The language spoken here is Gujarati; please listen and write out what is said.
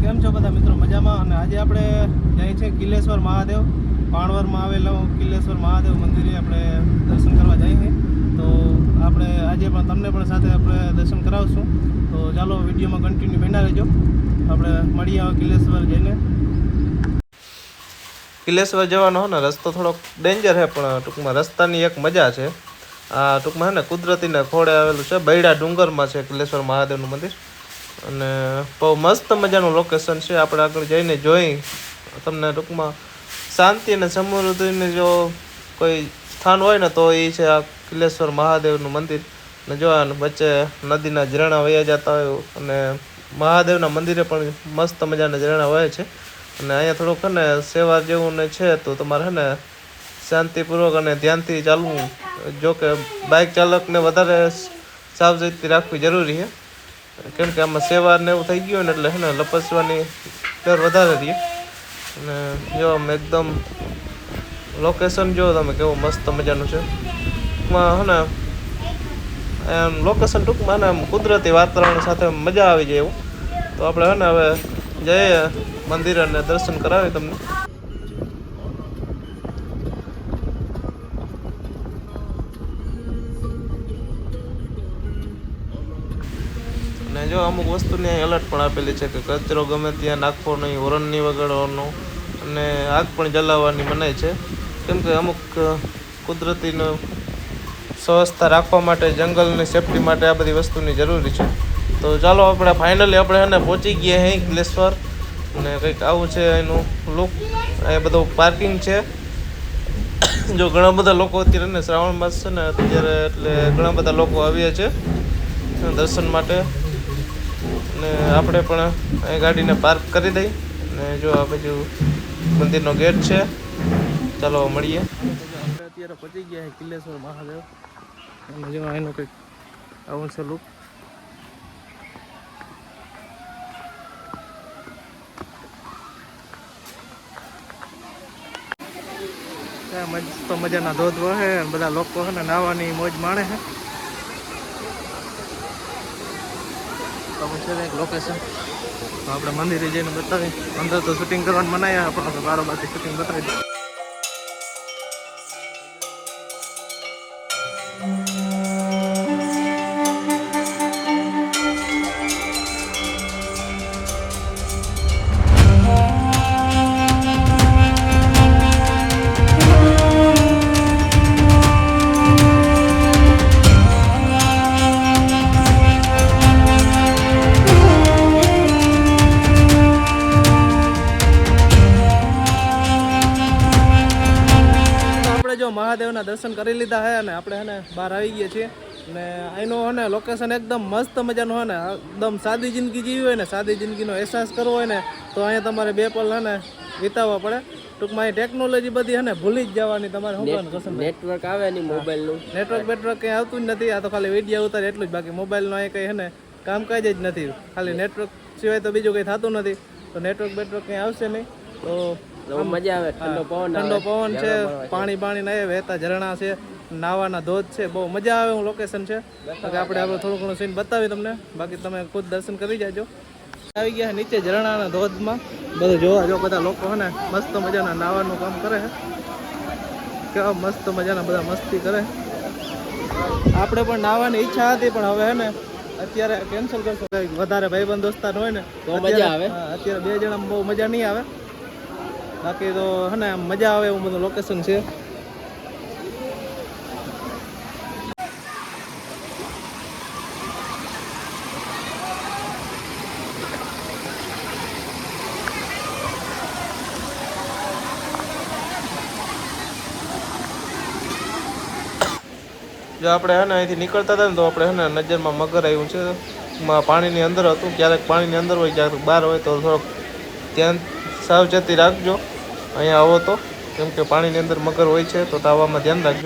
કેમ છો બધા મિત્રો? મજામાં? અને આજે આપણે જાય છે કિલ્લેશ્વર મહાદેવ. પાણવરમાં આવેલો કિલ્લેશ્વર મહાદેવ મંદિરે આપણે દર્શન કરવા જઈએ તો આપણે આજે પણ તમને પણ સાથે આપણે દર્શન કરાવશું. તો ચાલો વિડીયોમાં કન્ટિન્યુ બન્યા રહેજો. આપણે મળીએ કિલ્લેશ્વર જઈને. કિલ્લેશ્વર જવાનો ને, રસ્તો થોડોક ડેન્જર છે, પણ ટૂંકમાં રસ્તાની એક મજા છે. આ ટૂંકમાં છે ને, કુદરતીને ખોળે આવેલું છે, બૈડા ડુંગરમાં છે કિલ્લેશ્વર મહાદેવનું મંદિર. અને બહુ મસ્ત મજાનું લોકેશન છે. આપણે આગળ જઈને જોઈ તમને ટૂંકમાં શાંતિ અને સમૃદ્ધિને જો કોઈ સ્થાન હોય ને તો એ છે આ કિલેશ્વર મહાદેવનું મંદિર. ને જો વચ્ચે નદીના ઝરણા વયા જતા હોય અને મહાદેવના મંદિરે પણ મસ્ત મજાના ઝરણા વહે છે. અને અહીંયા થોડુંક ને સેવા જેવું ને છે તો તમારે છે ને શાંતિપૂર્વક અને ધ્યાનથી ચાલવું. જો કે બાઇક ચાલકને વધારે સાવચેતી રાખવી જરૂરી છે કેમ કે આમાં સેવા ને એવું થઈ ગયું ને એટલે હેને લપસવાની ડર વધારે રહી. અને જો આમ એકદમ લોકેશન જો તમે કેવું મસ્ત મજાનું છે. ટૂંકમાં હે ને એમ લોકેશન ટૂંકમાં ને આમ કુદરતી વાતાવરણ સાથે મજા આવી જાય એવું. તો આપણે હે ને હવે જઈએ મંદિર અને દર્શન કરાવી તમને. અને જો અમુક વસ્તુની એલર્ટ પણ આપેલી છે કે કચરો ગમે ત્યાં નાખવો નહીં હોરન નહીં વગાડવાનો અને આગ પણ જલાવવાની મનાય છે. કેમ કે અમુક કુદરતીનો સ્વસ્થતા રાખવા માટે, જંગલની સેફટી માટે આ બધી વસ્તુની જરૂરી છે. તો ચાલો આપણે ફાઇનલી આપણે એને પહોંચી ગયા હે ગ્લેશ્વર અને કંઈક આવું છે એનું લુક એ બધું પાર્કિંગ છે. જો ઘણા બધા લોકો અત્યારે ને શ્રાવણ માસ છે ને અત્યારે એટલે ઘણા બધા લોકો આવ્યા છે દર્શન માટે. અને આપણે પણ અહીં ગાડીને પાર્ક કરી દઈ. અને જો આ બાજુ મંદિરનો ગેટ છે. ચાલો મળીએ. આપણે અત્યારે પહોંચી ગયા છે કિલ્લેશ્વર મહાદેવ. અને જો એનું કંઈક આવું છે લુક મસ્ત મજાના ધોધ વહે બધા લોકો છે ને નાહવાની મોજ માણે છે. છે એક લોકેશન તો આપણે મંદિરે જઈને બતાવી અંદર તો શૂટિંગ કરવાનું મનાય પણ તો બારોબારથી શૂટિંગ બતાવી દઈએ. મહાદેવના દર્શન કરી લીધા છે અને આપણે હેને બહાર આવી ગયા છીએ. અને અહીંનું હોય ને લોકેશન એકદમ મસ્ત મજાનું હોય ને એકદમ સાદી જિંદગી જીવી હોય ને સાદી જિંદગીનો અહેસાસ કરવો હોય ને તો અહીંયા તમારે બે પલ ને વિતાવવા પડે. ટૂંકમાં અહીં ટેકનોલોજી બધી હે ને ભૂલી જ જવાની તમારે શું નેટવર્ક આવે નહીં મોબાઈલનું નેટવર્ક બેટવર્ક કંઈ આવતું જ નથી આ તો ખાલી વીડિયો ઉતારે એટલું જ. બાકી મોબાઈલનો અહીં કંઈ હે ને કામકાજ જ નથી. ખાલી નેટવર્ક સિવાય તો બીજું કંઈ થતું નથી. તો નેટવર્ક બેટવર્ક કંઈ આવશે નહીં. તો મજા આવે ઠંડો પવન ઠંડો પવન છે પાણી પાણી ના વહેતા ઝરણા છે નાવાના ધોધ છે બહુ મજા આવે એવું લોકેશન છે. આપણે આપણે થોડું ઘણું સીન બતાવી તમને બાકી તમે ખુદ દર્શન કરી જાજો. આવી ગયા નીચે ઝરણાના ધોધમાં. બધું જોવા જો બધા લોકો ને મસ્ત મજાના નાવાનું કામ કરે છે. કેવા મસ્ત મજાના બધા મસ્તી કરે આપણે પણ નાહવાની ઈચ્છા હતી પણ હવે હે ને અત્યારે કેન્સલ કરશો. વધારે ભાઈબંધ દોસ્તાર હોય ને તો મજા આવે. અત્યારે બે જણા બહુ મજા નહીં આવે. બાકી તો, હે ને, મજા આવે એવું બધું લોકેશન છે. જો આપણે, હે ને, અહીંથી નીકળતા હતા ને, તો આપણે, હે ને, નજરમાં મગર આવ્યું છે. પાણીની અંદર હતું, ક્યારેક પાણીની અંદર હોય, ક્યારેક બહાર હોય, તો થોડોક ધ્યાન સાવચેતી રાખજો. અહીંયા આવો તો. કેમ કે પાણીની અંદર મગર હોય છે, તો તાવામાં ધ્યાન રાખજો.